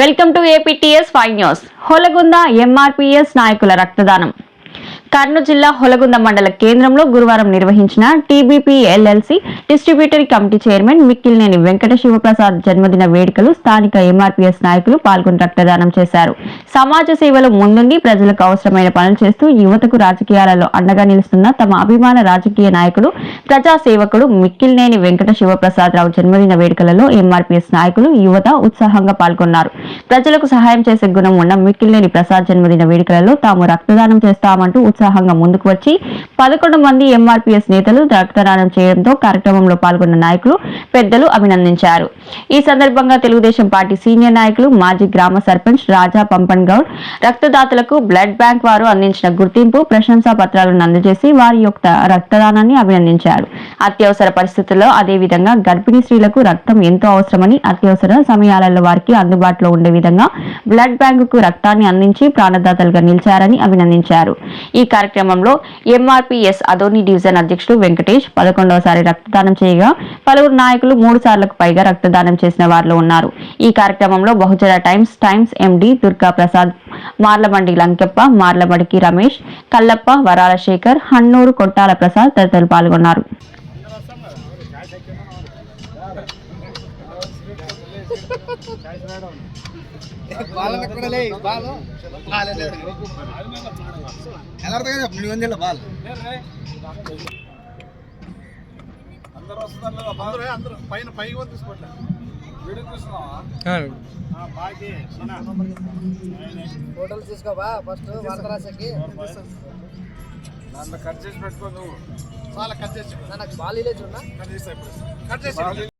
Welcome to APTS five news Holagunda MRPS నాయకుల రక్తదానం. కర్నూలు జిల్లా హొలగుంద మండల కేంద్రంలో గురువారం నిర్వహించిన TBP LLC distributory committee chairman Mikkilineni Venkata Sivaprasad జన్మదిన వేడుకలు స్థానిక ఎంఆర్పీఎస్ నాయకులు పాల్గొని రక్తదానం చేశారు. సమాజ సేవలో ముందుండి ప్రజలకు అవసరమైన పనులు చేస్తూ యువతకు రాజకీయాలలో అండగా నిలుస్తున్న తమ అభిమాన రాజకీయ నాయకుడు ప్రజా సేవకుడు మిక్కిలినేని వెంకట శివప్రసాద్ రావు జన్మదిన వేడుకలలో ఎంఆర్పీఎస్ నాయకులు యువత ఉత్సాహంగా పాల్గొన్నారు. ప్రజలకు సహాయం చేసే గుణం ఉన్న మిక్కిలినేని ప్రసాద్ జన్మదిన వేడుకలలో తాము రక్తదానం చేస్తామంటూ ఉత్సాహంగా ముందుకు వచ్చి పదకొండు మంది ఎంఆర్పీఎస్ నేతలు రక్తదానం చేయడంతో కార్యక్రమంలో పాల్గొన్న నాయకులు పెద్దలు అభినందించారు. ఈ సందర్భంగా తెలుగుదేశం పార్టీ సీనియర్ నాయకులు మాజీ గ్రామ సర్పంచ్ రాజా పంపన్ గౌడ్ రక్తదాతలకు బ్లడ్ బ్యాంక్ వారు అందించిన గుర్తింపు ప్రశంసా పత్రాలను అందజేసి వారి యొక్క రక్తదానాన్ని అభినందించారు. అత్యవసర పరిస్థితుల్లో అదేవిధంగా గర్భిణీ స్త్రీలకు రక్తం ఎంతో అవసరమని అత్యవసర సమయాలలో వారికి అందుబాటులో ఉండే విధంగా బ్లడ్ బ్యాంకుకు రక్తాన్ని అందించి ప్రాణదాతలుగా నిలిచారని అభినందించారు. ఈ కార్యక్రమంలో ఎంఆర్పీఎస్ అదోని డివిజన్ అధ్యక్షుడు వెంకటేష్ పదకొండవసారి రక్తదానం చేయగా పలువురు నాయకులు మూడు సార్లకు పైగా రక్తదానం చేసిన వారిలో ఉన్నారు. ఈ కార్యక్రమంలో Bahujan times times MD Durga Prasad Marlamadi Lankeppa మార్లబడికి Ramesh Kallappa Varala Shekhar హన్నూరు కొట్టాల ప్రసాద్ తదితరులు పాల్గొన్నారు. Ball కొడలే ball. బాల్ ఎలా అర్థం కదా నువ్వు వందల బాల్. అందరూ వస్తున్నారు అందరూ అందరూ. పైన పైకి వద్దు తీసుకోవట్లే. వీడియో చూస్తున్నావా బాగా ఫోటోలు తీసుకోబా ఫస్ట్ వార్తరాశకి దాంట్లో కట్ చేసి పెట్టుకో నువ్వు. చాలా కట్ చేసి నాకు బాల్ ఇలేజ్ ఉన్నా కట్ చేసి కట్ చేసి